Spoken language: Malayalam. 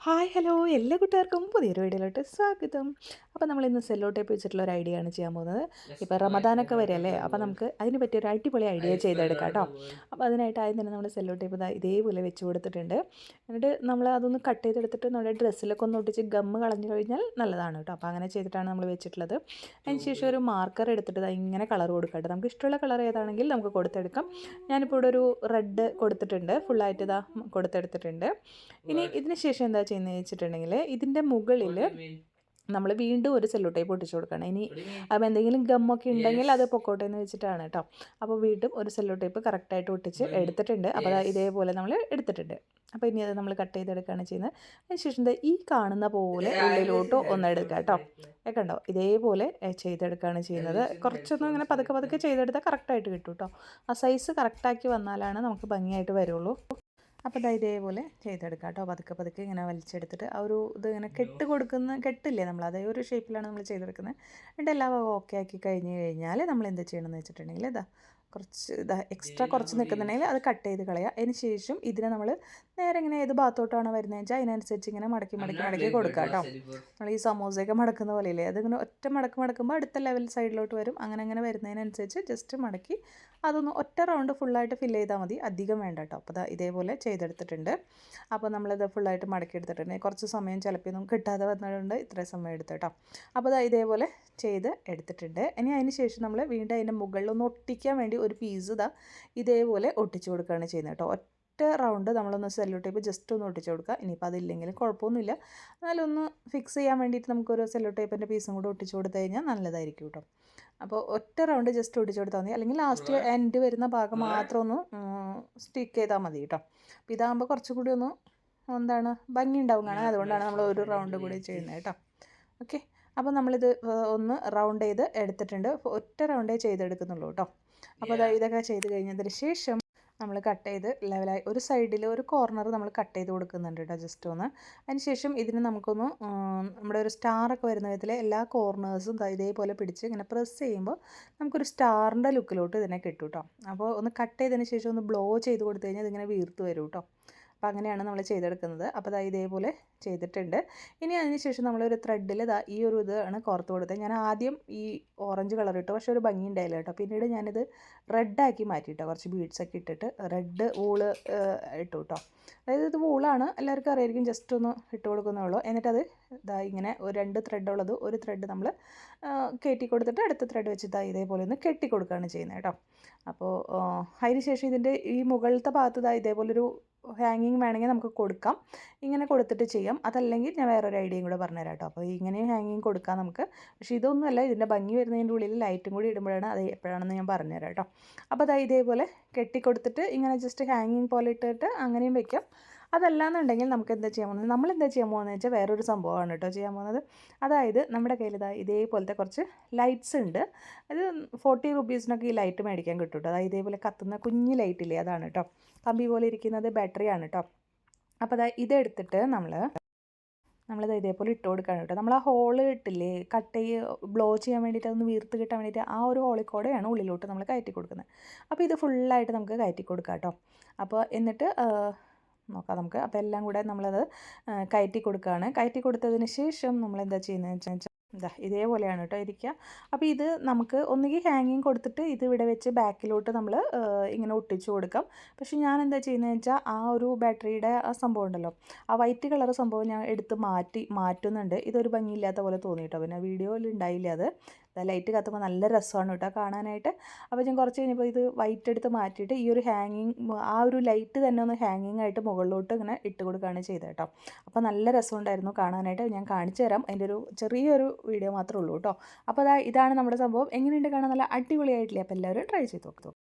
ഹായ് ഹലോ എല്ലാ കൂട്ടുകാർക്കും പുതിയൊരു വീഡിയോയിലോട്ട് സ്വാഗതം. അപ്പോൾ നമ്മൾ ഇന്ന് സെല്ലോ ടേപ്പ് വെച്ചിട്ടുള്ള ഒരു ഐഡിയ ആണ് ചെയ്യാൻ പോകുന്നത്. ഇപ്പോൾ റമദാനൊക്കെ വരെയല്ലേ അപ്പോൾ നമുക്ക് അതിന് പറ്റിയ ഒരു അടിപൊളി ഐഡിയ ചെയ്തെടുക്കാം കേട്ടോ. അപ്പോൾ അതിനായിട്ട് ആദ്യം തന്നെ നമ്മൾ സെല്ലോ ടേപ്പ് ഇതേപോലെ വെച്ച് കൊടുത്തിട്ടുണ്ട്. എന്നിട്ട് നമ്മൾ അതൊന്ന് കട്ട് ചെയ്തെടുത്തിട്ട് നമ്മുടെ ഡ്രസ്സിലൊക്കെ ഒന്ന് ഒട്ടിച്ച് ഗമ്മ് കളഞ്ഞു കഴിഞ്ഞാൽ നല്ലതാണ് കേട്ടോ. അപ്പോൾ അങ്ങനെ ചെയ്തിട്ടാണ് നമ്മൾ വെച്ചിട്ടുള്ളത്. അതിന് ശേഷം ഒരു മാർക്കർ എടുത്തിട്ട് ഇങ്ങനെ കളർ കൊടുക്കാം കേട്ടോ. നമുക്ക് ഇഷ്ടമുള്ള കളർ ഏതാണെങ്കിൽ നമുക്ക് കൊടുത്തെടുക്കാം. ഞാനിപ്പോൾ ഇവിടെ ഒരു റെഡ് കൊടുത്തിട്ടുണ്ട്. ഫുള്ളായിട്ട് ഇതാ കൊടുത്തെടുത്തിട്ടുണ്ട്. ഇനി ഇതിന് ശേഷം എന്താ ചെയ്യുന്നത് വെച്ചിട്ടുണ്ടെങ്കിൽ ഇതിന്റെ മുകളിൽ നമ്മൾ വീണ്ടും ഒരു സെല്ലോ ടൈപ്പ് ഒട്ടിച്ചു കൊടുക്കണം. ഇനി അപ്പോൾ എന്തെങ്കിലും ഗമ്മൊക്കെ ഉണ്ടെങ്കിൽ അത് പൊക്കോട്ടെ എന്ന് വെച്ചിട്ടാണ് കേട്ടോ അപ്പോൾ വീണ്ടും ഒരു സെല്ലോ ടൈപ്പ് കറക്റ്റായിട്ട് ഒട്ടിച്ച് എടുത്തിട്ടുണ്ട്. അപ്പോൾ ഇതേപോലെ നമ്മൾ എടുത്തിട്ടുണ്ട്. അപ്പോൾ ഇനി അത് നമ്മൾ കട്ട് ചെയ്തെടുക്കുകയാണ് ചെയ്യുന്നത്. അതിനുശേഷം ഈ കാണുന്ന പോലെ ഉള്ളിലോട്ട് ഒന്ന് എടുക്കുക കേട്ടോ കണ്ടോ ഇതേപോലെ ചെയ്തെടുക്കുകയാണ് ചെയ്യുന്നത്. കുറച്ചൊന്നും ഇങ്ങനെ പതുക്കെ പതുക്കെ ചെയ്തെടുത്താൽ കറക്റ്റായിട്ട് കിട്ടും കേട്ടോ ആ സൈസ് കറക്റ്റാക്കി വന്നാലാണ് നമുക്ക് ഭംഗിയായിട്ട് വരുള്ളൂ. അപ്പോൾ അത് ഇതേപോലെ ചെയ്തെടുക്കാം കേട്ടോ. പതുക്കെ പതുക്കെ ഇങ്ങനെ വലിച്ചെടുത്തിട്ട് ആ ഒരു ഇത് ഇങ്ങനെ കെട്ട് കൊടുക്കുന്ന കെട്ടില്ലേ നമ്മൾ? അതേ ഒരു ഷേപ്പിലാണ് നമ്മൾ ചെയ്തെടുക്കുന്നത്. എന്നിട്ട് എല്ലാം ഓക്കെ ആക്കി കഴിഞ്ഞ് കഴിഞ്ഞാൽ നമ്മൾ എന്ത് ചെയ്യണമെന്ന് വെച്ചിട്ടുണ്ടെങ്കിൽ ഇതാ കുറച്ച് ഇതാ എക്സ്ട്രാ കുറച്ച് നിൽക്കുന്നുണ്ടെങ്കിൽ അത് കട്ട് ചെയ്ത് കളയുക അതിന് ശേഷം ഇതിനെ നമ്മൾ നേരെ ഇങ്ങനെ ഏത് ഭാഗത്തോട്ടാണ് വരുന്നത് വെച്ചാൽ അതിനനുസരിച്ച് ഇങ്ങനെ മടക്കി മടക്കി മടക്കി കൊടുക്കുക കേട്ടോ. നമ്മൾ ഈ സമോസയൊക്കെ മടക്കുന്ന പോലെ പോലെയില്ലേ? അതിങ്ങനെ ഒറ്റ മടക്ക് മടക്കുമ്പോൾ അടുത്ത ലെവൽ സൈഡിലോട്ട് വരും. അങ്ങനെ അങ്ങനെ വരുന്നതിനനുസരിച്ച് ജസ്റ്റ് മടക്കി അതൊന്ന് ഒറ്റ റൗണ്ട് ഫുള്ളായിട്ട് ഫില്ല് ചെയ്താൽ മതി. അധികം വേണ്ട കേട്ടോ. അപ്പോൾ ഇതേപോലെ ചെയ്തെടുത്തിട്ടുണ്ട്. അപ്പോൾ നമ്മളിത് ഫുള്ളായിട്ട് മടക്കി എടുത്തിട്ടുണ്ട് കുറച്ച് സമയം ചിലപ്പോൾ ഒന്നും കിട്ടാതെ വന്നതുകൊണ്ട് ഇത്രയും സമയം എടുത്തു കേട്ടോ. അപ്പോൾ അത് ഇതേപോലെ ചെയ്ത് എടുത്തിട്ടുണ്ട്. ഇനി അതിന് ശേഷം നമ്മൾ വീണ്ടും അതിന്റെ മുകളിൽ ഒന്ന് ഒട്ടിക്കാൻ വേണ്ടി ഒരു പീസ് ഇതാ ഇതേപോലെ ഒട്ടിച്ചു കൊടുക്കുകയാണ് ചെയ്യുന്നത് കേട്ടോ. ഒറ്റ റൗണ്ട് നമ്മളൊന്ന് സെല്ലോ ടേപ്പ് ജസ്റ്റ് ഒന്ന് ഒട്ടിച്ചു കൊടുക്കുക. ഇനിയിപ്പോൾ അതില്ലെങ്കിലും കുഴപ്പമൊന്നുമില്ല. എന്നാലും ഒന്ന് ഫിക്സ് ചെയ്യാൻ വേണ്ടിയിട്ട് നമുക്കൊരു സെല്ലോ ടേപ്പിന്റെ പീസും കൂടെ ഒട്ടിച്ചു കൊടുത്തു കഴിഞ്ഞാൽ നല്ലതായിരിക്കും കേട്ടോ. അപ്പോൾ ഒറ്റ റൗണ്ട് ജസ്റ്റ് ഒട്ടിച്ചു കൊടുത്താൽ മതി. അല്ലെങ്കിൽ ലാസ്റ്റ് എൻഡ് വരുന്ന ഭാഗം മാത്രം ഒന്ന് സ്റ്റിക്ക് ചെയ്താൽ മതി കേട്ടോ. അപ്പോൾ ഇതാകുമ്പോൾ കുറച്ചുകൂടി ഒന്ന് എന്താണ് ഭംഗി ഉണ്ടാവും കാണാൻ. അതുകൊണ്ടാണ് നമ്മൾ ഒരു റൗണ്ട് കൂടി ചെയ്യുന്നത് കേട്ടോ. ഓക്കെ. അപ്പോൾ നമ്മളിത് ഒന്ന് റൗണ്ട് ചെയ്ത് എടുത്തിട്ടുണ്ട്. ഒറ്റ റൗണ്ടേ ചെയ്തെടുക്കുന്നുള്ളൂ കേട്ടോ. അപ്പോൾ ഇതൊക്കെ ചെയ്ത് കഴിഞ്ഞതിന് ശേഷം നമ്മൾ കട്ട് ചെയ്ത് ലെവലായി ഒരു സൈഡിൽ ഒരു കോർണർ നമ്മൾ കട്ട് ചെയ്ത് കൊടുക്കുന്നുണ്ട് കേട്ടോ ജസ്റ്റ് ഒന്ന്. അതിനുശേഷം ഇതിന് നമുക്കൊന്ന് നമ്മുടെ ഒരു സ്റ്റാറൊക്കെ വരുന്ന വിധത്തിൽ എല്ലാ കോർണേഴ്സും ഇതേപോലെ പിടിച്ച് ഇങ്ങനെ പ്രസ് ചെയ്യുമ്പോൾ നമുക്കൊരു സ്റ്റാറിന്റെ ലുക്കിലോട്ട് ഇതിനെ കിട്ടും കേട്ടോ അപ്പോൾ ഒന്ന് കട്ട് ചെയ്തതിന് ശേഷം ഒന്ന് ബ്ലോ ചെയ്ത് കൊടുത്തു കഴിഞ്ഞാൽ ഇതിങ്ങനെ വീർത്ത് വരും കേട്ടോ അപ്പോൾ അങ്ങനെയാണ് നമ്മൾ ചെയ്തെടുക്കുന്നത്. അപ്പോൾ ഇതാ ഇതേപോലെ ചെയ്തിട്ടുണ്ട്. ഇനി അതിന് ശേഷം നമ്മളൊരു ത്രെഡിൽ ഇതാ ഈ ഒരു ഇതാണ് കോർത്ത് കൊടുത്തത്. ഞാൻ ആദ്യം ഈ ഓറഞ്ച് കളർ ഇട്ടു. പക്ഷേ ഒരു ഭംഗി ഉണ്ടായില്ല കേട്ടോ. പിന്നീട് ഞാനിത് റെഡാക്കി മാറ്റിയിട്ടോ കുറച്ച് ബീഡ്സൊക്കെ ഇട്ടിട്ട് റെഡ് വൂൾ ഇട്ടു കേട്ടോ അതായത് ഇത് വൂളാണ് എല്ലാവർക്കും അറിയായിരിക്കും. ജസ്റ്റ് ഒന്ന് ഇട്ട് കൊടുക്കുന്നുള്ളൂ അത് ഇതാ ഇങ്ങനെ ഒരു രണ്ട് ത്രെഡ് ഉള്ളത് ഒരു ത്രെഡ് നമ്മൾ കയറ്റി കൊടുത്തിട്ട് അടുത്ത ത്രെഡ് വെച്ച് ഇതാ ഇതേപോലെ ഒന്ന് കെട്ടി കൊടുക്കുകയാണ് ചെയ്യുന്നത് കേട്ടോ. അപ്പോൾ അതിന് ശേഷം ഇതിന്റെ ഈ മുകളിലത്തെ ഭാഗത്ത് ഇതാ ഇതേപോലൊരു ഹാങ്ങിങ് വേണമെങ്കിൽ നമുക്ക് കൊടുക്കാം. ഇങ്ങനെ കൊടുത്തിട്ട് ചെയ്യാം. അതല്ലെങ്കിൽ ഞാൻ വേറൊരു ഐഡിയയും കൂടെ പറഞ്ഞുതരാം കേട്ടോ. അപ്പോൾ ഇങ്ങനെയും ഹാങ്ങിങ് കൊടുക്കാം നമുക്ക്. പക്ഷേ ഇതൊന്നുമല്ല ഇതിന്റെ ഭംഗി വരുന്നതിന്റെ ഉള്ളിൽ ലൈറ്റും കൂടി ഇടുമ്പോഴാണ് അത് എപ്പോഴാണെന്ന് ഞാൻ പറഞ്ഞുതരാം കേട്ടോ. അപ്പോൾ അതായത് ഇതേപോലെ കെട്ടിക്കൊടുത്തിട്ട് ഇങ്ങനെ ജസ്റ്റ് ഹാങ്ങിങ് പോലെ ഇട്ടിട്ട് അങ്ങനെയും വെക്കാം. അതല്ലാന്നുണ്ടെങ്കിൽ നമുക്ക് എന്താ ചെയ്യാൻ പോകുന്നത്? നമ്മൾ എന്താ ചെയ്യാൻ പോകുന്നത് വെച്ചാൽ വേറൊരു സംഭവമാണ് കേട്ടോ ചെയ്യാൻ പോകുന്നത്. അതായത് നമ്മുടെ കയ്യിൽ ഇതാ ഇതേപോലത്തെ കുറച്ച് ലൈറ്റ്സ് ഉണ്ട്. അത് ഫോർട്ടി റുപ്പീസിനൊക്കെ ഈ ലൈറ്റ് മേടിക്കാൻ കിട്ടും കേട്ടോ. അതായത് ഇതേപോലെ കത്തുന്ന കുഞ്ഞ് ലൈറ്റ് ഇല്ലേ അതാണ് കേട്ടോ. കമ്പി പോലെ ഇരിക്കുന്നത് ബാറ്ററിയാണ് കേട്ടോ. അപ്പോൾ അതാ ഇതെടുത്തിട്ട് നമ്മൾ നമ്മളിത് ഇതേപോലെ ഇട്ട് കൊടുക്കുകയാണ് കേട്ടോ. നമ്മൾ ആ ഹോൾ ഇട്ടില്ലേ കട്ട് ചെയ്ത് ബ്ലോ ചെയ്യാൻ വേണ്ടിയിട്ട് അതൊന്ന് വീർത്ത് കിട്ടാൻ വേണ്ടിയിട്ട് ആ ഒരു ഹോളിൽ കൂടെയാണ് ഉള്ളിലോട്ട് നമ്മൾ കയറ്റി കൊടുക്കുന്നത്. അപ്പോൾ ഇത് ഫുള്ളായിട്ട് നമുക്ക് കയറ്റി കൊടുക്കാം കേട്ടോ. അപ്പോൾ എന്നിട്ട് നോക്കാം നമുക്ക്. അപ്പോൾ എല്ലാം കൂടെ നമ്മളത് കയറ്റി കൊടുക്കുകയാണ് കയറ്റി കൊടുത്തതിന് ശേഷം നമ്മൾ എന്താ ചെയ്യുന്നത് വെച്ചാൽ ഇതാ ഇതേപോലെയാണ് കേട്ടോ ഇരിക്കുക അപ്പോൾ ഇത് നമുക്ക് ഒന്നുകിൽ ഹാങ്ങിങ് കൊടുത്തിട്ട് ഇത് ഇവിടെ വെച്ച് ബാക്കിലോട്ട് നമ്മൾ ഇങ്ങനെ ഒട്ടിച്ചു കൊടുക്കാം. പക്ഷേ ഞാൻ എന്താ ചെയ്യുന്നത് വെച്ചാൽ ആ ഒരു ബാറ്ററിയുടെ ആ സംഭവം ഉണ്ടല്ലോ ആ വൈറ്റ് കളർ സംഭവം ഞാൻ എടുത്ത് മാറ്റി മാറ്റുന്നുണ്ട്. ഇതൊരു ഭംഗിയില്ലാത്ത പോലെ തോന്നിയിട്ടോ. പിന്നെ വീഡിയോയിൽ ഉണ്ടായില്ല അത്. ലൈറ്റ് കത്തുമ്പോൾ നല്ല രസമാണ് കേട്ടോ കാണാനായിട്ട്. അപ്പോൾ ഞാൻ കുറച്ച് കഴിഞ്ഞപ്പോൾ ഇത് വൈറ്റ് എടുത്ത് മാറ്റിയിട്ട് ഈ ഒരു ഹാങ്ങിങ് ആ ഒരു ലൈറ്റ് തന്നെ ഒന്ന് ഹാങ്ങിങ് ആയിട്ട് മുകളിലോട്ട് ഇങ്ങനെ ഇട്ട് കൊടുക്കുകയാണ് ചെയ്തത് കേട്ടോ. അപ്പോൾ നല്ല രസമുണ്ടായിരുന്നു കാണാനായിട്ട്. ഞാൻ കാണിച്ചു തരാം. അതിന്റെ ഒരു ചെറിയൊരു വീഡിയോ മാത്രമേ ഉള്ളൂ കേട്ടോ. അപ്പോൾ അതാ ഇതാണ് നമ്മുടെ സംഭവം. എങ്ങനെയുണ്ട് കാണാൻ? നല്ല അടിപൊളിയായിട്ടില്ലേ? അപ്പോൾ എല്ലാവരും ട്രൈ ചെയ്ത് നോക്കും.